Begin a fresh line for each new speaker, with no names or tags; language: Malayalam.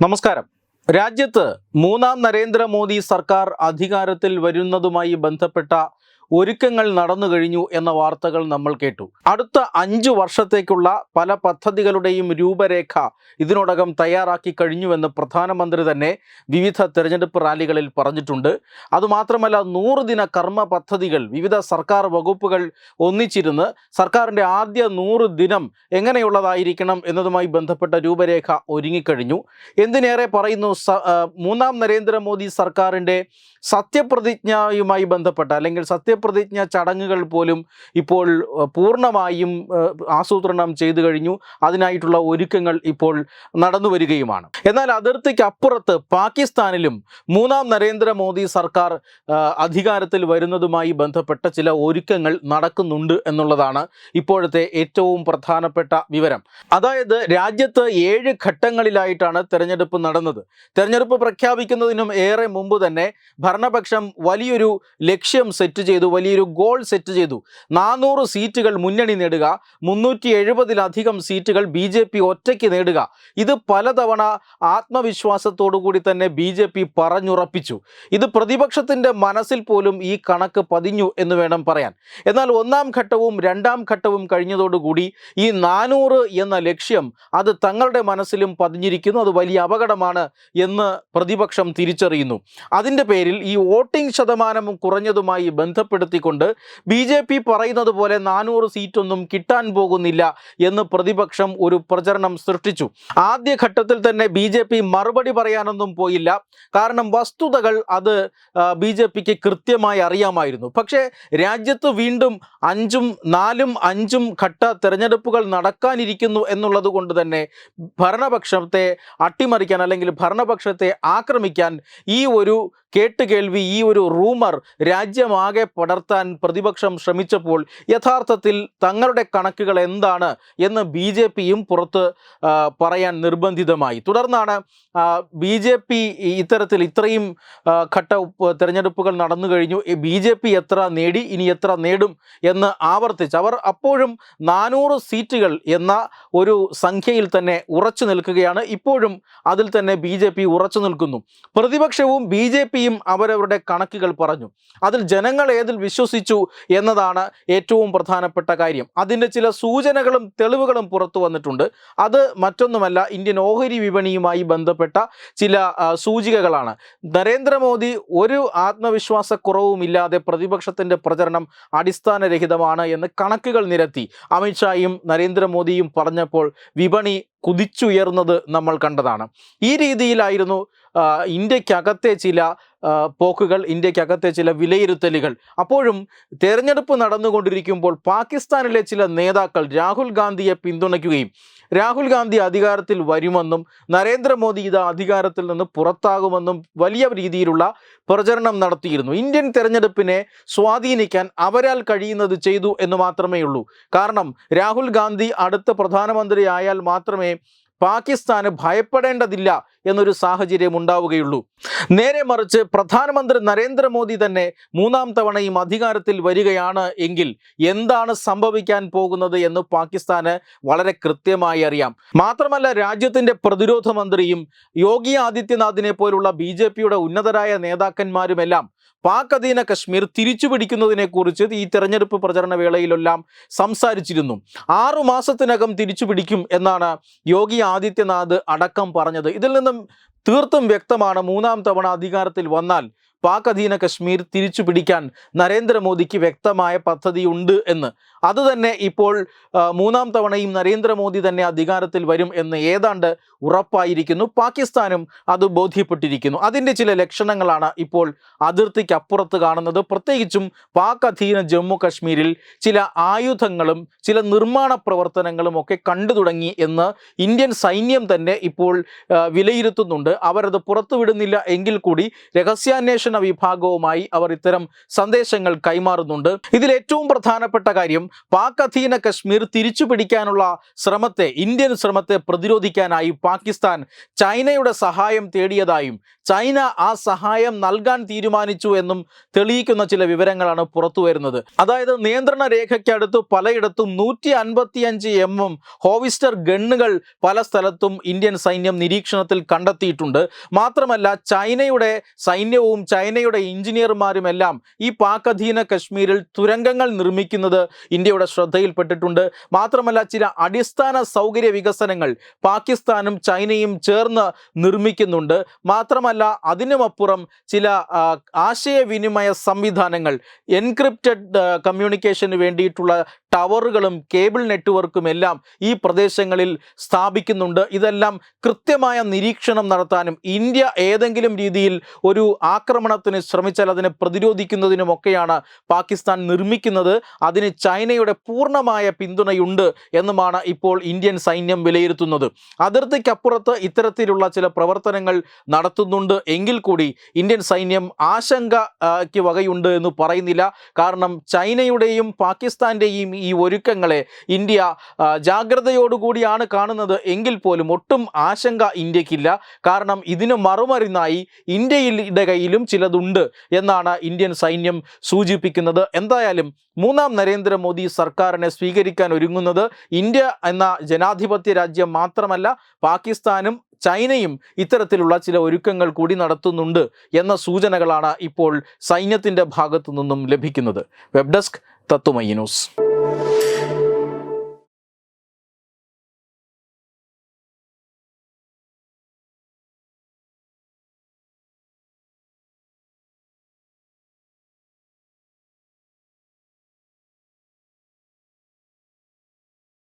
നമസ്കാരം. രാജ്യത്ത് മൂന്നാം നരേന്ദ്രമോദി സർക്കാർ അധികാരത്തിൽ വരുന്നതുമായി ബന്ധപ്പെട്ട ഒരുക്കങ്ങൾ നടന്നു കഴിഞ്ഞു എന്ന വാർത്തകൾ നമ്മൾ കേട്ടു. അടുത്ത അഞ്ചു വർഷത്തേക്കുള്ള പല പദ്ധതികളുടെയും രൂപരേഖ ഇതിനോടകം തയ്യാറാക്കി കഴിഞ്ഞുവെന്ന് പ്രധാനമന്ത്രി തന്നെ വിവിധ തെരഞ്ഞെടുപ്പ് റാലികളിൽ പറഞ്ഞിട്ടുണ്ട്. അതുമാത്രമല്ല നൂറ് ദിന കർമ്മ പദ്ധതികൾ വിവിധ സർക്കാർ വകുപ്പുകൾ ഒന്നിച്ചിരുന്ന് സർക്കാരിന്റെ ആദ്യ നൂറ് ദിനം എങ്ങനെയുള്ളതായിരിക്കണം എന്നതുമായി ബന്ധപ്പെട്ട രൂപരേഖ ഒരുങ്ങിക്കഴിഞ്ഞു. എന്തിനേറെ പറയുന്നു മൂന്നാം നരേന്ദ്രമോദി സർക്കാരിന്റെ സത്യപ്രതിജ്ഞയുമായി ബന്ധപ്പെട്ട അല്ലെങ്കിൽ സത്യപ്രതിജ്ഞ ചടങ്ങുകൾ പോലും ഇപ്പോൾ പൂർണമായും ആസൂത്രണം ചെയ്തു കഴിഞ്ഞു. അതിനായിട്ടുള്ള ഒരുക്കങ്ങൾ ഇപ്പോൾ നടന്നു വരികയുമാണ്. എന്നാൽ അതിർത്തിക്ക് അപ്പുറത്ത് പാകിസ്ഥാനിലും മൂന്നാം നരേന്ദ്രമോദി സർക്കാർ അധികാരത്തിൽ വരുന്നതുമായി ബന്ധപ്പെട്ട ചില ഒരുക്കങ്ങൾ നടക്കുന്നുണ്ട് എന്നുള്ളതാണ് ഇപ്പോഴത്തെ ഏറ്റവും പ്രധാനപ്പെട്ട വിവരം. അതായത് രാജ്യത്ത് ഏഴ് ഘട്ടങ്ങളിലായിട്ടാണ് തെരഞ്ഞെടുപ്പ് നടന്നത്. തെരഞ്ഞെടുപ്പ് പ്രഖ്യാപിക്കുന്നതിനും ഏറെ മുമ്പ് തന്നെ ഭരണപക്ഷം വലിയൊരു ലക്ഷ്യം സെറ്റ് ചെയ്തു വലിയൊരു ഗോൾ സെറ്റ് ചെയ്തു. നാനൂറ് സീറ്റുകൾ മുന്നണി നേടുക മുന്നൂറ്റി എഴുപതിലധികം സീറ്റുകൾ ബി ജെ പി ഒറ്റയ്ക്ക് നേടുക. ഇത് പലതവണ ആത്മവിശ്വാസത്തോടു കൂടി തന്നെ ബി ജെ പി പറഞ്ഞുറപ്പിച്ചു. ഇത് പ്രതിപക്ഷത്തിന്റെ മനസ്സിൽ പോലും ഈ കണക്ക് പതിഞ്ഞു എന്ന് വേണം പറയാൻ. എന്നാൽ ഒന്നാം ഘട്ടവും രണ്ടാം ഘട്ടവും കഴിഞ്ഞതോടുകൂടി ഈ നാനൂറ് എന്ന ലക്ഷ്യം അത് തങ്ങളുടെ മനസ്സിലും പതിഞ്ഞിരിക്കുന്നു. അത് വലിയ അപകടമാണ് എന്ന് പ്രതിപക്ഷം തിരിച്ചറിയുന്നു. അതിന്റെ പേരിൽ ഈ വോട്ടിംഗ് ശതമാനം കുറഞ്ഞതുമായി ബന്ധപ്പെടുത്തിക്കൊണ്ട് ബി ജെ പി പറയുന്നത് പോലെ നാനൂറ് സീറ്റൊന്നും കിട്ടാൻ പോകുന്നില്ല എന്ന് പ്രതിപക്ഷം ഒരു പ്രചരണം സൃഷ്ടിച്ചു. ആദ്യഘട്ടത്തിൽ തന്നെ ബി ജെ പി മറുപടി പറയാനൊന്നും പോയില്ല. കാരണം വസ്തുതകൾ അത് ബി ജെ പിക്ക് കൃത്യമായി അറിയാമായിരുന്നു. പക്ഷേ രാജ്യത്ത് വീണ്ടും അഞ്ചും നാലും അഞ്ചും ഘട്ട തെരഞ്ഞെടുപ്പുകൾ നടക്കാനിരിക്കുന്നു എന്നുള്ളത് കൊണ്ട് തന്നെ ഭരണപക്ഷത്തെ അട്ടിമറിക്കാൻ അല്ലെങ്കിൽ ഭരണപക്ഷത്തെ ആക്രമിക്കാൻ ഈ ഒരു കേട്ടുകേൾവി ഈ ഒരു റൂമർ രാജ്യമാകെ പടർത്താൻ പ്രതിപക്ഷം ശ്രമിച്ചപ്പോൾ യഥാർത്ഥത്തിൽ തങ്ങളുടെ കണക്കുകൾ എന്താണ് എന്ന് ബി ജെ പിയും പുറത്ത് പറയാൻ നിർബന്ധിതമായി. തുടർന്നാണ് ബി ജെ പി ഇത്തരത്തിൽ ഇത്രയും ഘട്ട തിരഞ്ഞെടുപ്പുകൾ നടന്നു കഴിഞ്ഞു. ബി ജെ പി എത്ര നേടി ഇനി എത്ര നേടും എന്ന് ആവർത്തിച്ച് അവർ അപ്പോഴും നാനൂറ് സീറ്റുകൾ എന്ന ഒരു സംഖ്യയിൽ തന്നെ ഉറച്ചു നിൽക്കുകയാണ്. ഇപ്പോഴും അതിൽ തന്നെ ബി ജെ പി ഉറച്ചു നിൽക്കുന്നു. പ്രതിപക്ഷവും ബി ജെ പിയും അവരവരുടെ കണക്കുകൾ പറഞ്ഞു. അതിൽ ജനങ്ങൾ ഏതിൽ വിശ്വസിച്ചു എന്നതാണ് ഏറ്റവും പ്രധാനപ്പെട്ട കാര്യം. അതിന്റെ ചില സൂചനകളും തെളിവുകളും പുറത്തു വന്നിട്ടുണ്ട്. അത് മറ്റൊന്നുമല്ല ഇന്ത്യൻ ഓഹരി വിപണിയുമായി ബന്ധപ്പെട്ട ചില സൂചികകളാണ്. നരേന്ദ്രമോദി ഒരു ആത്മവിശ്വാസക്കുറവുമില്ലാതെ പ്രതിപക്ഷത്തിന്റെ പ്രചരണം അടിസ്ഥാനരഹിതമാണ് എന്ന് കണക്കുകൾ നിരത്തി. അമിത്ഷായും നരേന്ദ്രമോദിയും പറഞ്ഞപ്പോൾ വിപണി കുതിച്ചുയർന്നത് നമ്മൾ കണ്ടതാണ്. ഈ രീതിയിലായിരുന്നു ഇന്ത്യക്കകത്തെ ചില പോക്കുകൾ ഇന്ത്യക്കകത്തെ ചില വിലയിരുത്തലുകൾ. അപ്പോഴും തെരഞ്ഞെടുപ്പ് നടന്നുകൊണ്ടിരിക്കുമ്പോൾ പാകിസ്ഥാനിലെ ചില നേതാക്കൾ രാഹുൽ ഗാന്ധിയെ പിന്തുണയ്ക്കുകയും രാഹുൽ ഗാന്ധി അധികാരത്തിൽ വരുമെന്നും നരേന്ദ്രമോദി ഇത് അധികാരത്തിൽ നിന്ന് പുറത്താകുമെന്നും വലിയ രീതിയിലുള്ള പ്രചരണം നടത്തിയിരുന്നു. ഇന്ത്യൻ തെരഞ്ഞെടുപ്പിനെ സ്വാധീനിക്കാൻ അവരാൽ കഴിയുന്നത് ചെയ്തു എന്ന് മാത്രമേ ഉള്ളൂ കാരണം രാഹുൽ ഗാന്ധി അടുത്ത പ്രധാനമന്ത്രിയായാൽ മാത്രമേ പാകിസ്ഥാന് ഭയപ്പെടേണ്ടതില്ല എന്നൊരു സാഹചര്യം ഉണ്ടാവുകയുള്ളൂ. നേരെ മറിച്ച് പ്രധാനമന്ത്രി നരേന്ദ്രമോദി തന്നെ മൂന്നാം തവണയും അധികാരത്തിൽ വരികയാണ് എങ്കിൽ എന്താണ് സംഭവിക്കാൻ പോകുന്നത് എന്ന് പാകിസ്ഥാന് വളരെ കൃത്യമായി അറിയാം. മാത്രമല്ല രാജ്യത്തിന്റെ പ്രതിരോധ മന്ത്രിയും യോഗി ആദിത്യനാഥിനെ പോലുള്ള ബി ഉന്നതരായ നേതാക്കന്മാരുമെല്ലാം പാക് അധീന കശ്മീർ തിരിച്ചുപിടിക്കുന്നതിനെ കുറിച്ച് ഈ തെരഞ്ഞെടുപ്പ് പ്രചരണ വേളയിലെല്ലാം സംസാരിച്ചിരുന്നു. ആറു മാസത്തിനകം തിരിച്ചു പിടിക്കും എന്നാണ് യോഗി ആദിത്യനാഥ് അടക്കം പറഞ്ഞത്. ഇതിൽ നിന്നും തീർത്തും വ്യക്തമാണ് മൂന്നാം തവണ അധികാരത്തിൽ വന്നാൽ പാക് അധീന കശ്മീർ തിരിച്ചു പിടിക്കാൻ നരേന്ദ്രമോദിക്ക് വ്യക്തമായ പദ്ധതിയുണ്ട് എന്ന്. അതുതന്നെ ഇപ്പോൾ മൂന്നാം തവണയും നരേന്ദ്രമോദി തന്നെ അധികാരത്തിൽ വരും എന്ന് ഏതാണ്ട് ഉറപ്പായിരിക്കുന്നു. പാകിസ്ഥാനും അത് ബോധ്യപ്പെട്ടിരിക്കുന്നു. അതിന്റെ ചില ലക്ഷണങ്ങളാണ് ഇപ്പോൾ അതിർത്തിക്ക് അപ്പുറത്ത് കാണുന്നത്. പ്രത്യേകിച്ചും പാക് അധീന ജമ്മു കശ്മീരിൽ ചില ആയുധങ്ങളും ചില നിർമ്മാണ പ്രവർത്തനങ്ങളും ഒക്കെ കണ്ടു തുടങ്ങി എന്ന് ഇന്ത്യൻ സൈന്യം തന്നെ ഇപ്പോൾ വിലയിരുത്തുന്നുണ്ട്. അവരത് പുറത്തുവിടുന്നില്ല എങ്കിൽ കൂടി രഹസ്യാന്വേഷണ അന്വേഷണ വിഭാഗവുമായി അവർ ഇത്തരം സന്ദേശങ്ങൾ കൈമാറുന്നുണ്ട്. ഇതിൽ ഏറ്റവും പ്രധാനപ്പെട്ട കാര്യം പാക് അധീന കശ്മീർ തിരിച്ചു പിടിക്കാനുള്ള ശ്രമത്തെ ഇന്ത്യൻ ശ്രമത്തെ പ്രതിരോധിക്കാനായി പാകിസ്ഥാൻ ചൈനയുടെ സഹായം തേടിയതായും ചൈന ആ സഹായം നൽകാൻ തീരുമാനിച്ചു എന്നും തെളിയിക്കുന്ന ചില വിവരങ്ങളാണ് പുറത്തു വരുന്നത്. അതായത് നിയന്ത്രണ രേഖയ്ക്കടുത്ത് പലയിടത്തും നൂറ്റി അൻപത്തിയഞ്ച് എം എം ഹോവിസ്റ്റർ ഗണ്ണുകൾ പല സ്ഥലത്തും ഇന്ത്യൻ സൈന്യം നിരീക്ഷണത്തിൽ കണ്ടെത്തിയിട്ടുണ്ട്. മാത്രമല്ല ചൈനയുടെ സൈന്യവും ചൈനയുടെ എഞ്ചിനീയർമാരും എല്ലാം ഈ പാക് അധീന കശ്മീരിൽ തുരങ്കങ്ങൾ നിർമ്മിക്കുന്നത് ഇന്ത്യയുടെ ശ്രദ്ധയിൽപ്പെട്ടിട്ടുണ്ട്. മാത്രമല്ല ചില അടിസ്ഥാന സൗകര്യ വികസനങ്ങൾ പാകിസ്ഥാനും ചൈനയും ചേർന്ന് നിർമ്മിക്കുന്നുണ്ട്. മാത്രമല്ല അതിനുമപ്പുറം ചില ആശയവിനിമയ സംവിധാനങ്ങൾ എൻക്രിപ്റ്റഡ് കമ്മ്യൂണിക്കേഷന് വേണ്ടിയിട്ടുള്ള ടവറുകളും കേബിൾ നെറ്റ്വർക്കും എല്ലാം ഈ പ്രദേശങ്ങളിൽ സ്ഥാപിക്കുന്നുണ്ട്. ഇതെല്ലാം കൃത്യമായ നിരീക്ഷണം നടത്താനും ഇന്ത്യ ഏതെങ്കിലും രീതിയിൽ ഒരു ആക്രമണത്തിന് ശ്രമിച്ചാൽ അതിനെ പ്രതിരോധിക്കുന്നതിനുമൊക്കെയാണ് പാകിസ്ഥാൻ നിർമ്മിക്കുന്നത്. അതിന് ചൈനയുടെ പൂർണമായ പിന്തുണയുണ്ട് എന്നുമാണ് ഇപ്പോൾ ഇന്ത്യൻ സൈന്യം വിലയിരുത്തുന്നത്. അതിർത്തിക്കപ്പുറത്ത് ഇത്തരത്തിലുള്ള ചില പ്രവർത്തനങ്ങൾ നടത്തുന്നുണ്ട് എങ്കിൽ കൂടി ഇന്ത്യൻ സൈന്യം ആശങ്കയ്ക്ക് വകയുണ്ട് എന്ന് പറയുന്നില്ല. കാരണം ചൈനയുടെയും പാകിസ്ഥാന്റെയും ഈ ഒരുക്കങ്ങളെ ഇന്ത്യ ജാഗ്രതയോടുകൂടിയാണ് കാണുന്നത് എങ്കിൽ പോലും ഒട്ടും ആശങ്ക ഇന്ത്യക്കില്ല. കാരണം ഇതിന് മറുമരുന്നായി ഇന്ത്യയുടെ കയ്യിലും ചിലതുണ്ട് എന്നാണ് ഇന്ത്യൻ സൈന്യം സൂചിപ്പിക്കുന്നത്. എന്തായാലും മൂന്നാം നരേന്ദ്രമോദി സർക്കാരിനെ സ്വീകരിക്കാൻ ഒരുങ്ങുന്നത് ഇന്ത്യ എന്ന ജനാധിപത്യ രാജ്യം മാത്രമല്ല പാകിസ്ഥാനും ചൈനയും ഇത്തരത്തിലുള്ള ചില ഒരുക്കങ്ങൾ കൂടി നടത്തുന്നുണ്ട് എന്ന സൂചനകളാണ് ഇപ്പോൾ സൈന്യത്തിന്റെ ഭാഗത്തു നിന്നും ലഭിക്കുന്നത്. വെബ് ഡെസ്ക് തത്തുമൈ ന്യൂസ്.